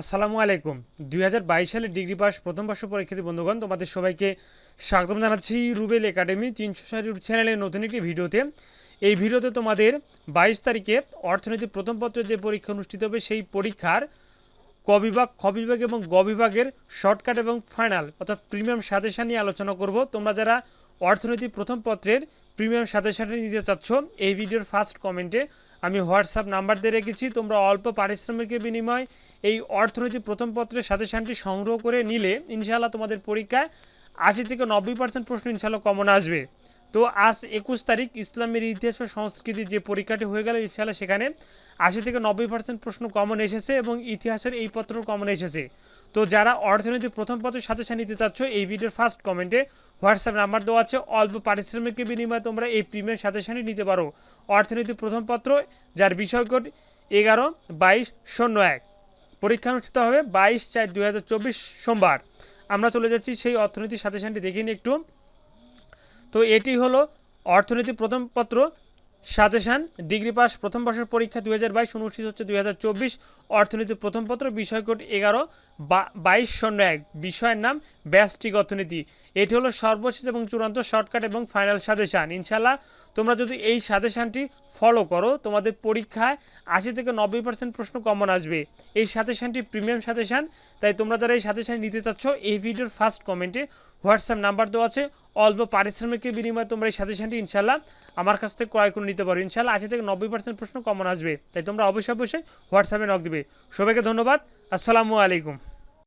আসসালামু আলাইকুম। দুই হাজার বাইশ সালে ডিগ্রি পাস প্রথম বর্ষ পরীক্ষার্থী বন্ধুগণ, তোমাদের সবাইকে স্বাগতম জানাচ্ছি রুবেল একাডেমি তিনশো ষাট চ্যানেলের নতুন একটি ভিডিওতে। এই ভিডিওতে তোমাদের বাইশ তারিখে অর্থনীতি প্রথম পত্রের যে পরীক্ষা অনুষ্ঠিত হবে, সেই পরীক্ষার ক বিভাগ, খ বিভাগ এবং গ বিভাগের শর্টকাট এবং ফাইনাল, অর্থাৎ প্রিমিয়াম সাজেশন নিয়ে আলোচনা করব। তোমরা যারা অর্থনীতি প্রথম পত্রের প্রিমিয়াম সাজেশনটি নিতে চাচ্ছ, এই ভিডিওর ফার্স্ট কমেন্টে আমি হোয়াটসঅ্যাপ নাম্বার দিয়ে রেখেছি, তোমরা অল্প পারিশ্রমিকের বিনিময় এই অর্থনীতি প্রথম পত্রের সাজেশনটি সংগ্রহ করে নিলে ইনশাআল্লাহ তোমাদের পরীক্ষায় আশি থেকে নব্বই পার্সেন্ট প্রশ্ন ইনশাআল্লাহ কমন আসবে। তো আজ একুশ তারিখ ইসলামের ইতিহাস ও সংস্কৃতির যে পরীক্ষাটি হয়ে গেল, ইনশাআল্লাহ সেখানে আশি থেকে নব্বই পার্সেন্ট প্রশ্ন কমন এসেছে এবং ইতিহাসের এই পত্র কমন এসেছে। তো যারা অর্থনীতি প্রথম পত্রের সাজেশন নিতে চাচ্ছ, এই ভিডিওর ফার্স্ট কমেন্টে হোয়াটসঅ্যাপ নাম্বার দেওয়া আছে। অল্প পারিশ্রমিকের বিনিময়ে তোমরা এই প্রিমিয়াম সাজেশনই নিতে পারো। অর্থনীতি প্রথম পত্র, যার বিষয় কোড এগারো বাইশ শূন্য এক। পরীক্ষা অনুষ্ঠিত হবে বাইশ চার চব্বিশ সোমবার। আমরা চলে যাচ্ছি সেই অর্থনীতি সাজেশনটি দেখে নিই একটু। তো এটি হলো অর্থনীতি প্রথম পত্র সাজেশান ডিগ্রি পাস প্রথম বর্ষের পরীক্ষা দুই হাজার বাইশ, অনুষ্ঠিত হচ্ছে দুই হাজার চব্বিশ। অর্থনীতি প্রথম পত্র বিষয় কোড এগারো বাইশ শূন্য এক, বিষয়ের নাম ব্যাস্টিক অর্থনীতি। এটি হলো সর্বশেষ এবং চূড়ান্ত শর্টকাট এবং ফাইনাল সাজেশান ইনশাল্লাহ তোমরা যদি এই সাজেশানটি ফলো করো, তোমাদের পরীক্ষায় আশি থেকে নব্বই পার্সেন্ট প্রশ্ন কমন আসবে। এই সাজেশানটি প্রিমিয়াম সাজেশান তাই তোমরা যারা এই সাজেশান নিতে চাচ্ছ, এই ভিডিওর ফার্স্ট কমেন্টে হোয়াটসঅ্যাপ নাম্বার দেওয়া আছে। অল্প পারিশ্রমিকের বিনিময়ে তোমরা এই সাজেশনটি ইনশাল্লাহ আমার কাছ থেকে ক্রয় করে নিতে পারো। ইনশাল্লাহ আশি থেকে নব্বই পার্সেন্ট প্রশ্ন কমন আসবে। তাই তোমরা অবশ্যই অবশ্যই হোয়াটসঅ্যাপে নক দিবে। সবাইকে ধন্যবাদ। আসসালামু আলাইকুম।